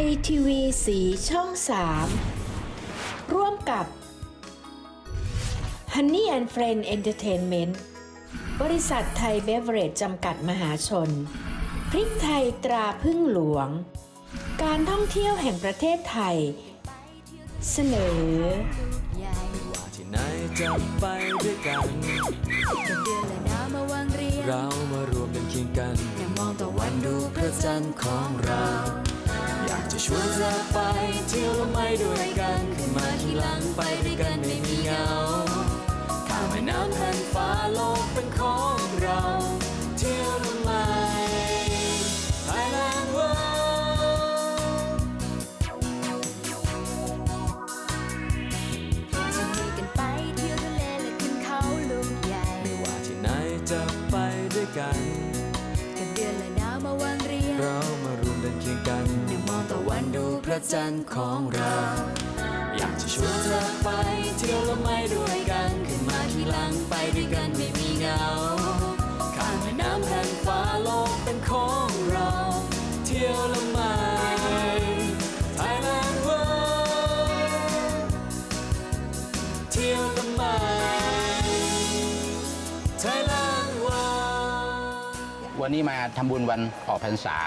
ยทีวีสีช่อง 3 ร่วมกับ Honey and Friend Entertainment บริษัทไทยเบเวอเรจจำกัดมหาชน พริกไทยตราพึ่งหลวง การท่องเที่ยวแห่งประเทศไทย เสนอว่าที่ไหนจะไปด้วยกันเดือนและดาวมาวางเรียงเรามารวมกันเคียงกัน อย่ามองตะวันดูพระจันทร์ของเราอยาก จะชวนเธอไปเที่ยวและไม่ด้วยกันขึ้นมาทีหลังไปด้วยกันไม่มีเหงาข้ามแม่น้ำแผ่านฟ้าโลกเป็นของเรา เที่ยวและไม่ Thailand World จะมีกันไปเที่ยวทะเลและขึ้นเขาลูกใหญ่ไม่ว่าที่ไหนจะไปด้วยกัน กับเดือนและดาวมาวางเรียงเรามารวมกันเคียงกันอย่ามองตะ วันดูพระจันทร์ของเรา อยากจะชวนเธอไปเที่ยวละไม่ด้วยกัน ขึ้นมาที่หลังไปด้วยกันไม่มีเหงา ข้ามแม่น้ำแผ่นฟ้าโลกเป็นของเรา เที่ยวละไม่ Thailand World เที่ยวละไม่ Thailand World วันนี้มาทำบุญวันออกพรรษา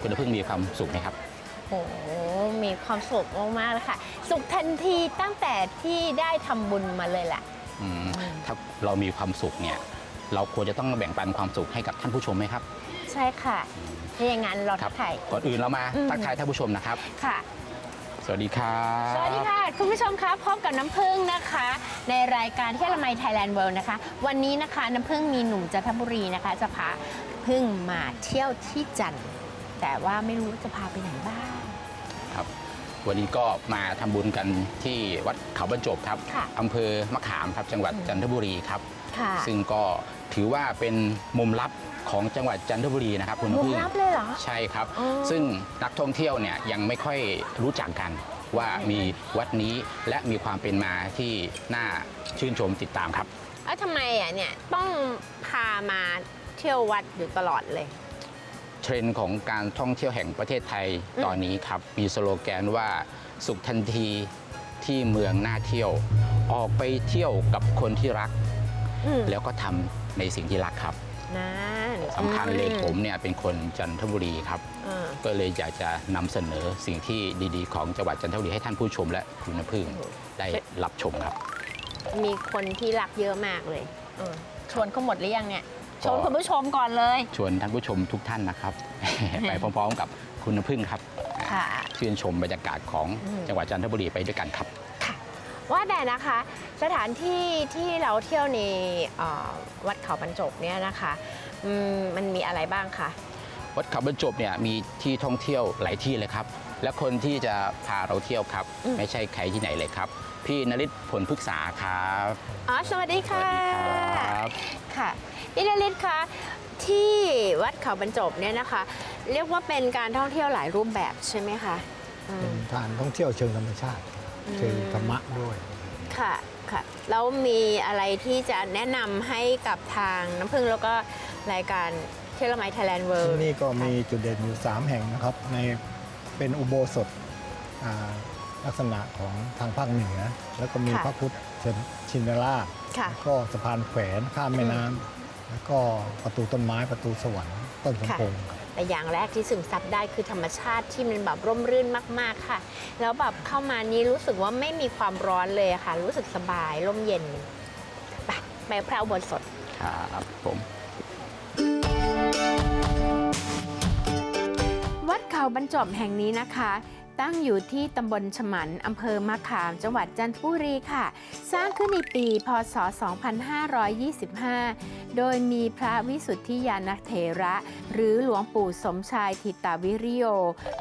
คุณเพิ่งมีความสุขไหมครับ หมีความสุขมากๆเลยค่ะ สุขทันทีตั้งแต่ที่ได้ทำบุญมาเลยแหละ อืมถ้าเรามีความสุขเนี่ย เราควรจะต้องแบ่งปันความสุขให้กับท่านผู้ชมไหมครับ ใช่ค่ะ ถ้าอย่างนั้นเราครัทักทาย ก่อนอื่นเรามาอืม ทักทายท่านผู้ชมนะครับ ค่ะ สวัสดีครับ สวัสดีค่ะ คุณผู้ชมคะพบกับน้ำพึ่งนะคะ ในรายการเที่ยวละไมไทยแลนด์เวิลด์นะคะ วันนี้นะคะน้ำพึ่งมีหนุ่มจันทบุรีนะคะ จะพาพึ่งมาเที่ยวที่จันทร์แต่ว่าไม่รู้จะพาไปไหนบ้างครับ วันนี้ก็มาทำบุญกันที่วัดเขาบรรจบครับค่ะอำเภอมะขามครับจังหวัดจันทบุรีครับค่ะซึ่งก็ถือว่าเป็นมุมลับของจังหวัดจันทบุรีนะครับคุณมุมพึ่งลับเลยเหรอใช่ครับอ๋อซึ่งนักท่องเที่ยวเนี่ยยังไม่ค่อยรู้จักกันว่ามีวัดนี้และมีความเป็นมาที่น่าชื่นชมติดตามครับแล้วทำไมอะเนี่ยต้องพามาเที่ยววัดอยู่ตลอดเลย เทรนด์ของการท่องเที่ยวแห่งประเทศไทยอืมตอนนี้ครับ มีสโลแกนว่าสุขทันทีที่เมืองน่าเที่ยว ออกไปเที่ยวกับคนที่รัก อืมแล้วก็ทำในสิ่งที่รักครับนั่นสำคัญเลยอืผมเนี่ยเป็นคนจันทบุรีครับเออก็เลยอยากจะนำเสนอสิ่งที่ดีๆ ของจังหวัดจันทบุรีให้ท่านผู้ชมและคุณน้ำพึ่งได้รับชมครับ มีคนที่รักเยอะมากเลยเออชวนเขาหมดหรือยังเนี่ยก็ ชวนคุณผู้ชมก่อนเลย ชวนท่านผู้ชมทุกท่านนะครับ ไปพร้อมๆกับคุณน้ำพึ่งครับค่ะชื่นชมบรรยากาศของอืมจังหวัดจันทบุรีไปด้วยกันครับว่าแต่นะคะ สถานที่ที่เราเที่ยวในเอ่อวัดเขาบรรจบเนี่ยนะคะอืมมันมีอะไรบ้างคะวัดเขาบรรจบเนี่ยมีที่ท่องเที่ยวหลายที่เลยครับ และคนที่จะพาเราเที่ยวครับ ไม่ใช่ใครที่ไหนเลยครับ พี่นริศผลพฤกษาครับอ๋อสวัสดีสค่ะวัสดีครับค่ะ พี่นฤทธิ์คะที่วัดเขาบรรจบเนี่ยนะคะ เรียกว่าเป็นการท่องเที่ยวหลายรูปแบบใช่ไหมคะอืเป็มนการท่องเที่ยวเชิงธรรมชาติ อืม เชิงธรรมะด้วย ค่ะค่ะแล้วมีอะไรที่จะแนะนำให้กับทางน้ำพึ่งแล้วก็รายการเที่ยวละไมไทยแลนด์เวิลที่ด์นี่ก็มีจุดเด่นอยู่ 3 แห่งนะครับ ในเป็นอุโบสถอ่าลักษณะของทางภาคเหนือ แล้วก็มีพระพุทธชินราชค่ะ แล้วก็สะพานแขวนข้ามแม่น้ำ แล้วก็ประตูต้นไม้ประตูสวรรค์ต้นสมพงษ์ครับแต่อย่างแรกที่ซึมซับได้คือธรรมชาติที่มันแบบร่มรื่นมาก ๆค่ะ แล้วแบบเข้ามานี้รู้สึกว่าไม่มีความร้อนเลยอะค่ะ รู้สึกสบายร่มเย็นไปไปพระอุโบสถครับผมวัดเขาบรรจบแห่งนี้นะคะ ตั้งอยู่ที่ตำบลฉมันอำเภอมะขาม จังหวัดจันทบุรีค่ะ สร้างขึ้นในปี พศ 2525 โดยมีพระวิสุทธิยานเถระ หรือหลวงปู่สมชายทิตาวิริโย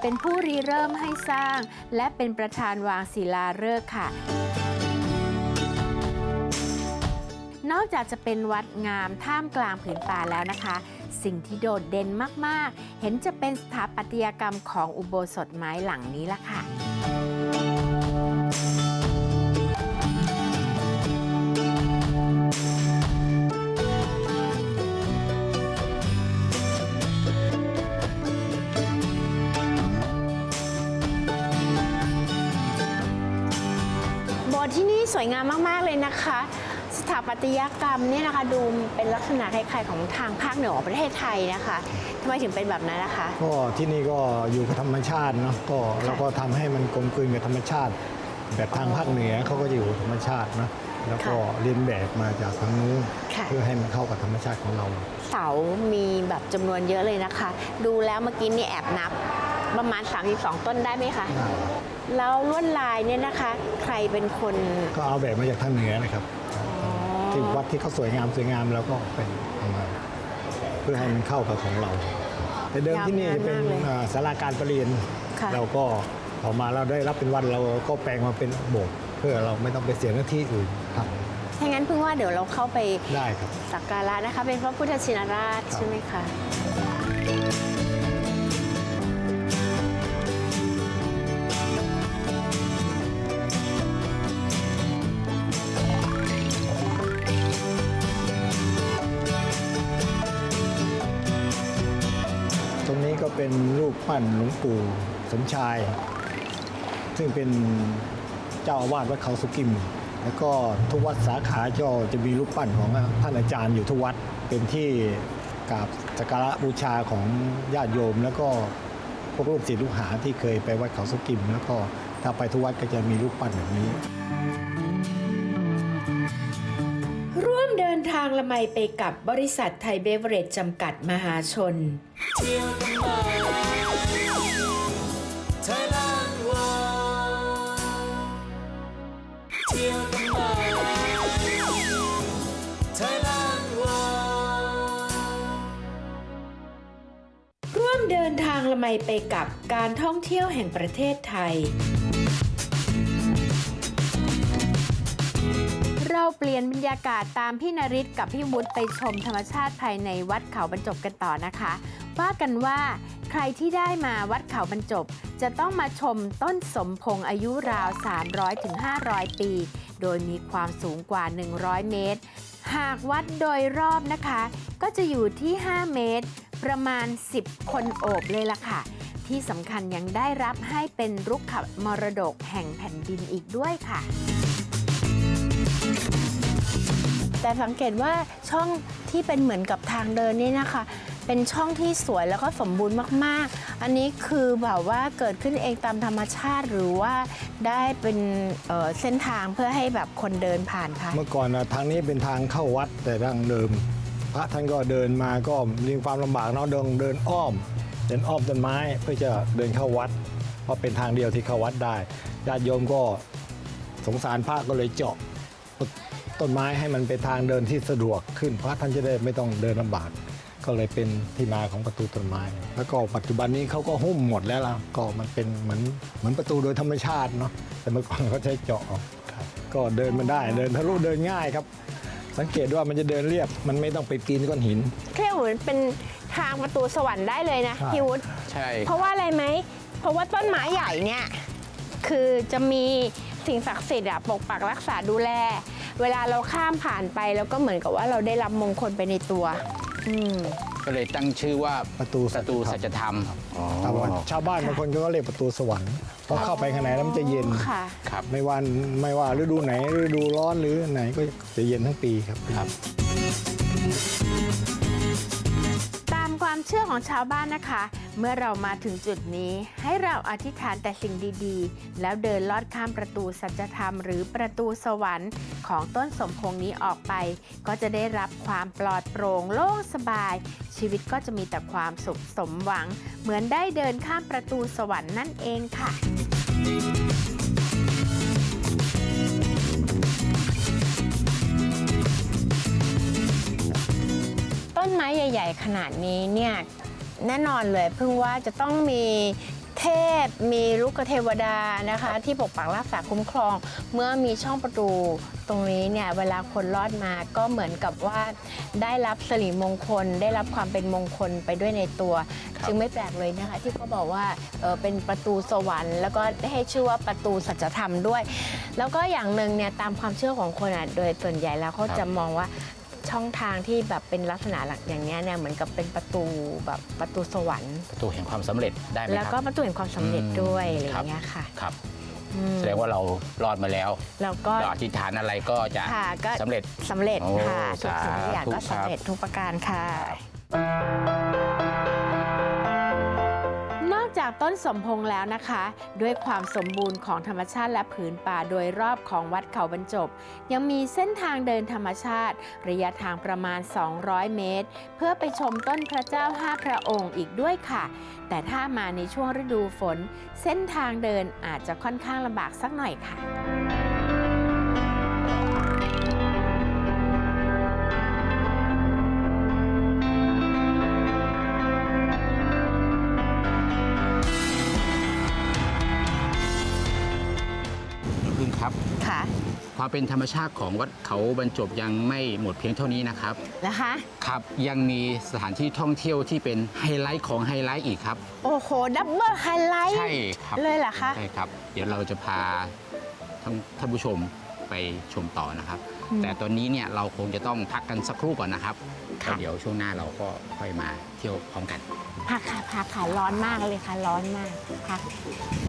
เป็นผู้ริเริ่มให้สร้าง และเป็นประธานวางศิลาฤกษ์ค่ะนอกจากจะเป็นวัดงามท่ามกลางผืนป่าแล้วนะคะ สิ่งที่โดดเด่นมาก ๆ เห็นจะเป็นสถาปัตยกรรมของอุโบสถไม้หลังนี้ละค่ะที่นี่สวยงามมาก ๆ เลยนะคะ สถาปัตยกรรมเนี่ยนะคะดูเป็นลักษณะคล้ายๆของทางภาคเหนือของประเทศไทยนะคะทำไมถึงเป็นแบบนั้นนะคะ ก็ที่นี่ก็อยู่กับธรรมชาติเนาะก็เราก็ทำให้มันกลมกลืนกับธรรมชาติ แบบทางภาคเหนือเขาก็จะอยู่กับธรรมชาตินะแล้วก็เรียนแบบมาจากทางนู้นค่ะ เพื่อให้มันเข้ากับธรรมชาติของเรา เสามีแบบจำนวนเยอะเลยนะคะ ดูแล้วเมื่อกี้นี่แอบนับประมาณ 32 ต้นได้ไหมคะ แล้วลวดลายเนี่ยนะคะ ใครเป็นคนก็เอาแบบมาจากทางเหนือนะครับ ที่วัดที่เขาสวยงามสวยงามแล้วก็เป็นเอามาเพื่อให้มันเข้ากับของเรา แต่เดิมที่นี่จะเป็นยาวนานมากเลยอ่าศาลาการประเรียน ค่ะ เราก็ออกมาเราได้รับเป็นวัดเราก็แปลงมาเป็นโบสถ์เพื่อเราไม่ต้องไปเสียหน้าที่อื่นครับถ้างั้นเพิ่งว่าเดี๋ยวเราเข้าไปได้ครับ สักการะนะคะ เป็นพระพุทธชินราชครับใช่ไหมคะ ตรงนี้ก็เป็นรูปปั้นหลวงปู่สมชาย ซึ่งเป็นเจ้าอาวาสวัดเขาสุกิม แล้วก็ทุกวัดสาขาก็จะมีรูปปั้นของท่านอาจารย์อยู่ทุกวัดเป็นที่กราบสักการะบูชาของญาติโยม แล้วก็พวกลูกศิษย์ลูกหาที่เคยไปวัดเขาสุกิม แล้วก็ถ้าไปทุกวัดก็จะมีรูปปั้นแบบนี้ ไมไปกับบริษัทไทยเบเวอเรจจำกัดมหาชน ร่วมเดินทางละไมไปกับการท่องเที่ยวแห่งประเทศไทย เราเปลี่ยนบรรยากาศตามพี่นริศกับพี่วุฒิไปชมธรรมชาติภายในวัดเขาบรรจบกันต่อนะคะ ว่ากันว่าใครที่ได้มาวัดเขาบรรจบ จะต้องมาชมต้นสมพงอายุราว 300-500 ปี โดยมีความสูงกว่า 100 เมตร หากวัดโดยรอบนะคะ ก็จะอยู่ที่ 5 เมตร ประมาณ 10 คนโอบเลยล่ะค่ะ ที่สำคัญยังได้รับให้เป็นรุกขมรดกแห่งแผ่นดินอีกด้วยค่ะ แต่สังเกตว่าช่องที่เป็นเหมือนกับทางเดินนี่นะคะ เป็นช่องที่สวยแล้วก็สมบูรณ์มากๆ อันนี้คือแบบว่าเกิดขึ้นเองตามธรรมชาติหรือว่าได้เป็นเอ่อเส้นทางเพื่อให้แบบคนเดินผ่านค่ะ เมื่อก่อนนะทางนี้เป็นทางเข้าวัดแต่ดั้งเดิม พระท่านก็เดินมาก็มีความลำบากเนาะเดินเดินอ้อม เดินอ้อมต้นไม้เพื่อจะเดินเข้าวัด เพราะเป็นทางเดียวที่เข้าวัดได้ญาติโยมก็สงสารพระก็เลยเจาะ ต้นไม้ให้มันเป็นทางเดินที่สะดวกขึ้นพระท่านจะได้ไม่ต้องเดินลำบาก ก็เลยเป็นที่มาของประตูต้นไม้ แล้วก็ปัจจุบันนี้เขาก็หุ้มหมดแล้วล่ะก็มันเป็นเหมือนเหมือนประตูโดยธรรมชาติเนาะแต่เมื่อก่อนเขาใช้เจาะออกครับก็เดินมาได้เดินทะลุเดินง่ายครับ สังเกตว่ามันจะเดินเรียบ มันไม่ต้องไปปีนก้อนหิน แค่เหมือนเป็นทางประตูสวรรค์ได้เลยนะใช่ พี่วุฒิใช่เพราะว่าอะไรไหมเพราะว่าต้นไม้ใหญ่เนี่ยคือจะมี สิ่งศักดิ์สิทธิ์อะปกปักรักษาดูแล เวลาเราข้ามผ่านไปแล้วก็เหมือนกับว่าเราได้รับมงคลไปในตัว อืม ก็เลยตั้งชื่อว่าประตูประตูสัจธรรมอ๋อชาวบ้านชาวบ้านบางคนก็เรียกประตูสวรรค์เพราะเข้าไปข้างในแล้วมันจะเย็น ค่ะ ครับ ไม่ว่าไม่ว่าฤดูไหนฤดูร้อนหรือไหนก็จะเย็นทั้งปีครับ ครับ ความเชื่อของชาวบ้านนะคะ เมื่อเรามาถึงจุดนี้ ให้เราอธิษฐานแต่สิ่งดีๆ แล้วเดินลอดข้ามประตูสัจธรรม หรือประตูสวรรค์ของต้นสมพงนี้ออกไป ก็จะได้รับความปลอดโปร่งโล่งสบาย ชีวิตก็จะมีแต่ความสุขสมหวัง เหมือนได้เดินข้ามประตูสวรรค์นั่นเองค่ะ นไม้ใหญ่ ๆ ขนาดนี้เนี่ยแน่นอนเลยเพิ่งว่าจะต้องมีเทพมีลูกเทวดานะคะ ที่ปกปักรักษาคุ้มครอง เมื่อมีช่องประตูตรงนี้เนี่ยเวลาคนลอดมาก็เหมือนกับว่า ได้รับสิริมงคล ได้รับความเป็นมงคลไปด้วยในตัวครับจึงไม่แปลกเลยนะคะ ที่เขาบอกว่าเอ่อเป็นประตูสวรรค์ แล้วก็ได้ให้ชื่อว่าประตูสัจธรรมด้วย แล้วก็อย่างหนึ่งเนี่ยตามความเชื่อของคนอะโดยส่วนใหญ่แล้วเขาจะมองว่า ช่องทางที่แบบเป็นลักษณะหลักอย่างเงี้ยเนี่ยเหมือนกับเป็นประตูแบบประตูสวรรค์ ประตูแห่งความสำเร็จได้ไหมแล้วคก็รับประตูแห่งความสำเร็จด้วยอืมอะไรอย่างเงี้ยค่ะครับอืมแสดงว่าเรารอดมาแล้วแล้วก็เราอธิษฐานอะไรก็จะค่ะก็สำเร็จสำเร็จโอ้ค่ะทุกสิ่งทุกอย่างก็สาธุครับสำเร็จทุกประการค่ะนอก จากต้นสมพงษ์แล้วนะคะ ด้วยความสมบูรณ์ของธรรมชาติและผืนป่าโดยรอบของวัดเขาบรรจบ ยังมีเส้นทางเดินธรรมชาติ ระยะทางประมาณ 200 เมตร เพื่อไปชมต้นพระเจ้าห้าพระองค์อีกด้วยค่ะ แต่ถ้ามาในช่วงฤดูฝน เส้นทางเดินอาจจะค่อนข้างลำบากสักหน่อยค่ะ ความเป็นธรรมชาติของวัดเขาบรรจบยังไม่หมดเพียงเท่านี้นะครับ นะคะ ครับยังมีสถานที่ท่องเที่ยวที่เป็นไฮไลท์ของไฮไลท์อีกครับ โอ้โห ดับเบิลไฮไลท์ ใช่ครับเลยเหรอคะ ใช่ครับ เดี๋ยวเราจะพาท่านท่านผู้ชมไปชมต่อนะครับ อืม แต่ตอนนี้เนี่ยเราคงจะต้องพักกันสักครู่ก่อนนะครับค่ะแล้วเดี๋ยวช่วงหน้าเราก็ค่อยมาเที่ยวพร้อมกัน พักค่ะพักค่ะร้อนมากเลยค่ะ ร้อนมากพักร่วมเดินท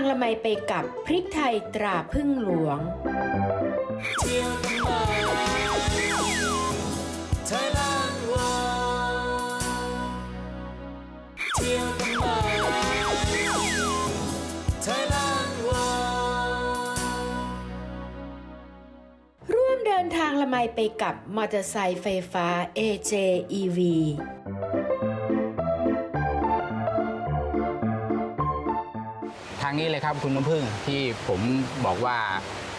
างละไมไปกับพริกไทยตราพึ่งหลวง ร่วมเดินทางละไมไปกับมอเตอร์ไซค์ไฟฟ้า AJEV างนี้เลยครับคุณน้ำพึ่งที่ผมบอกว่า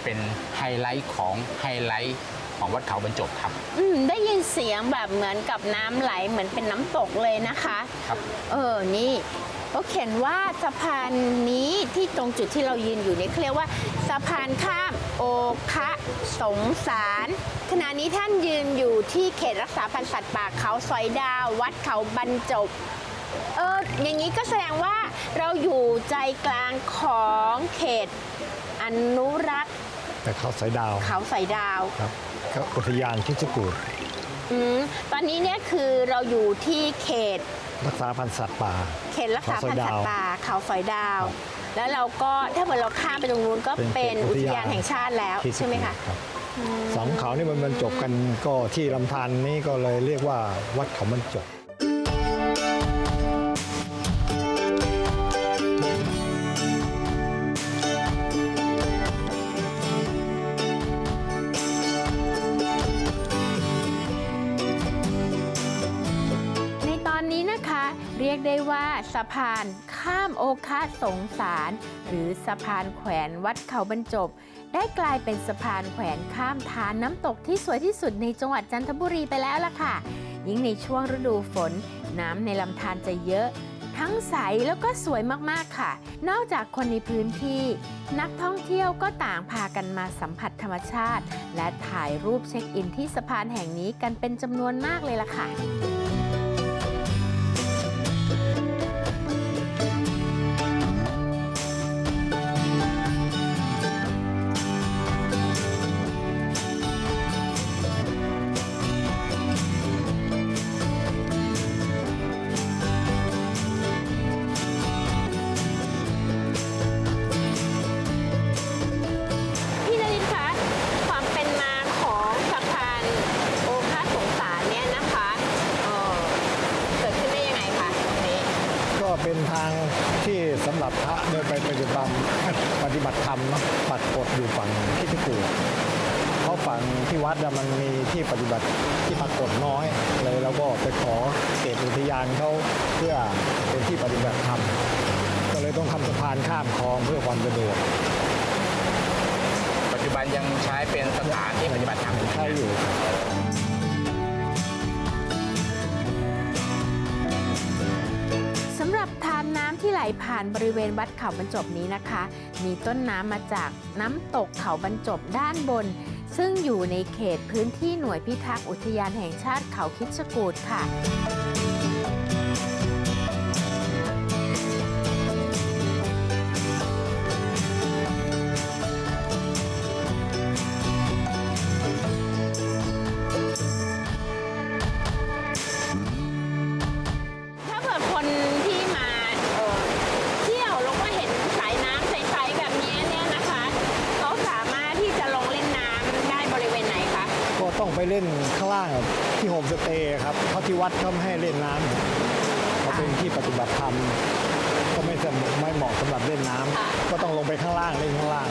เป็นไฮไลท์ของไฮไลท์ของวัดเขาบรรจบครับ อืมได้ยินเสียงแบบเหมือนกับน้ำไหลเหมือนเป็นน้ำตกเลยนะคะ ครับ เออ นี่เขาเขียนว่าสะพานนี้ที่ตรงจุดที่เรายืนอยู่เนี่ยเขาเรียกว่าสะพานข้ามโอคะสงสารขณะนี้ท่านยืนอยู่ที่เขตรักษาพันธุ์สัตว์ป่าเขาสอยดาว วัดเขาบรรจบ เอออย่างนี้ก็แสดงว่าเราอยู่ใจกลางของเขตอนุรักษ์แต่เขาสายดาวเขาสอยดาวครับก็อุทยานคิดจกูดอืมตอนนี้เนี่ยคือเราอยู่ที่เขตรักษาพันธุ์สัตว์ป่า เขตรักษาพันธุ์สัตว์ป่าเขาสอยดาวครับแล้วเราก็ถ้าเกิดเราข้ามไปตรงนู้นก็เป็เป็นนเขตอุอุททยานยานแห่งชาติแล้วคิดจใช่ไหมกูดคะรับสองเขานี่มันบรรจบกันก็ที่ลำธารนี้ก็เลยเรียกว่าวัดเขาบรรจบ เรียกได้ว่าสะพานข้ามโอคะสงสาร หรือสะพานแขวนวัดเขาบรรจบ ได้กลายเป็นสะพานแขวนข้ามทานน้ำตกที่สวยที่สุดในจังหวัดจันทบุรีไปแล้วล่ะค่ะ ยิ่งในช่วงฤดูฝน น้ำในลำธารจะเยอะ ทั้งใสแล้วก็สวยมากๆค่ะ นอกจากคนในพื้นที่ นักท่องเที่ยวก็ต่างพากันมาสัมผัสธรรมชาติ และถ่ายรูปเช็คอินที่สะพานแห่งนี้กันเป็นจำนวนมากเลยล่ะค่ะ วัดน่ะมันมีที่ปฏิบัติที่ปักกฎน้อยเลยเราก็ไปขอเขตอุทยานเขาเพื่อเป็นที่ปฏิบัติธรรมก็เลยต้องทำสะพานข้ามคลองเพื่อความสะดวกปัจจุบันยังใช้เป็นสถานที่ปฏิบัติธรรมใช่อยู่ครับสำหรับทานน้ำที่ไหลผ่านบริเวณวัดเขาบรรจบนี้นะคะ มีต้นน้ำมาจากน้ำตกเขาบรรจบด้านบน ซึ่งอยู่ในเขตพื้นที่หน่วยพิทักษ์อุทยานแห่งชาติเขาคิดชกูดค่ะ ครับเพราะที่วัดเขาไม่ให้เล่นน้ำเขาเป็นที่ปฏิบัติธรรมก็ไม่สมไม่เหมาะสำหรับเล่นน้ำก็ต้องลงไปข้างล่างเล่นข้างล่าง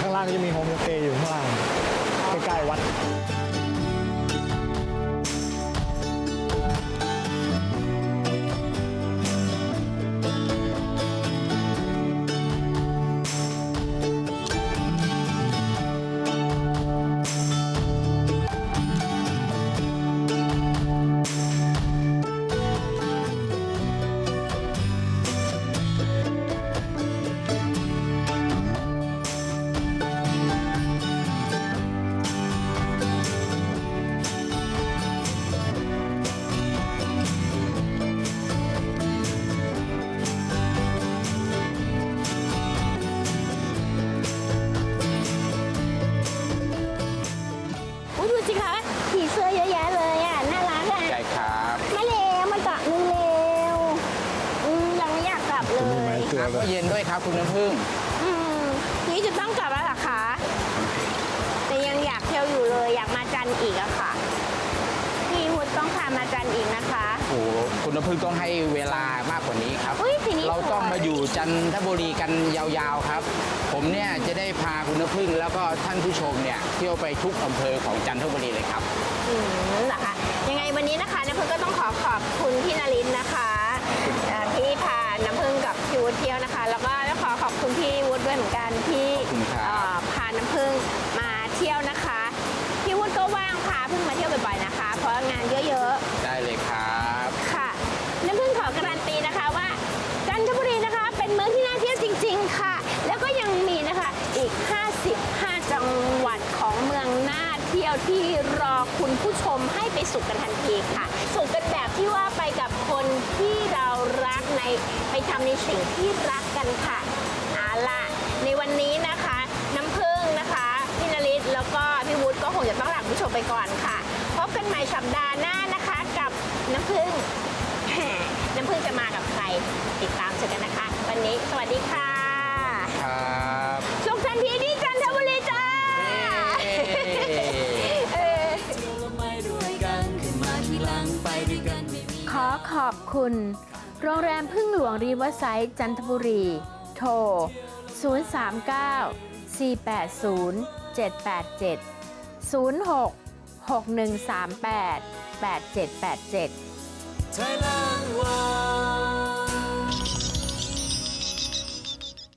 ข้างล่างก็จะมีโฮมสเตย์อยู่ข้างล่างใกล้ๆวัด คุณน้ำพึ่งต้องให้เวลามากกว่านี้ครับ อุ๊ยทีนี้เราต้องสวยมาอยู่จันทบุรีกันยาวๆครับ ผมเนี่ยจะได้พาคุณน้ำพึ่งแล้วก็ท่านผู้ชมเนี่ยเที่ยวไปทุกอำเภอของจันทบุรีเลยครับ อืมเหรอคะยังไงวันนี้นะคะน้ำพึ่งก็ต้องขอขอบคุณพี่นารินทร์นะคะเอ่อที่พาน้ำพึ่งกับพี่วุฒิเที่ยวนะคะ แล้วก็ต้องขอขอบคุณพี่วุฒิด้วยเหมือนกันที่ขอบคุณครับ เอ่อพาน้ำพึ่งมาเที่ยวนะคะพี่วุฒิก็ว่างพาพึ่งมาเที่ยวบ่อยๆนะคะ เพราะงานเยอะ คุณผู้ชมให้ไปสุขกันทันทีค่ะ สุขกันแบบที่ว่าไปกับคนที่เรารักในไปทำในสิ่งที่รักกันค่ะเอาล่ะในวันนี้นะคะ น้ำพึ่งนะคะพี่นริศแล้วก็พี่วุฒิก็คงจะต้องลาคุณผู้ชมไปก่อนค่ะพบกันใหม่สัปดาห์หน้านะคะกับน้ำพึ่งน้ำพึ่งจะมากับใครติดตามชมกันนะคะ วันนี้สวัสดีค่ะครับสุขสันต์ทีที่ คุณ โรงแรมพึ่งหลวงรีเวอร์ไซต์จันทบุรี โทร 039 480 787 06 6138 8787 Thailand World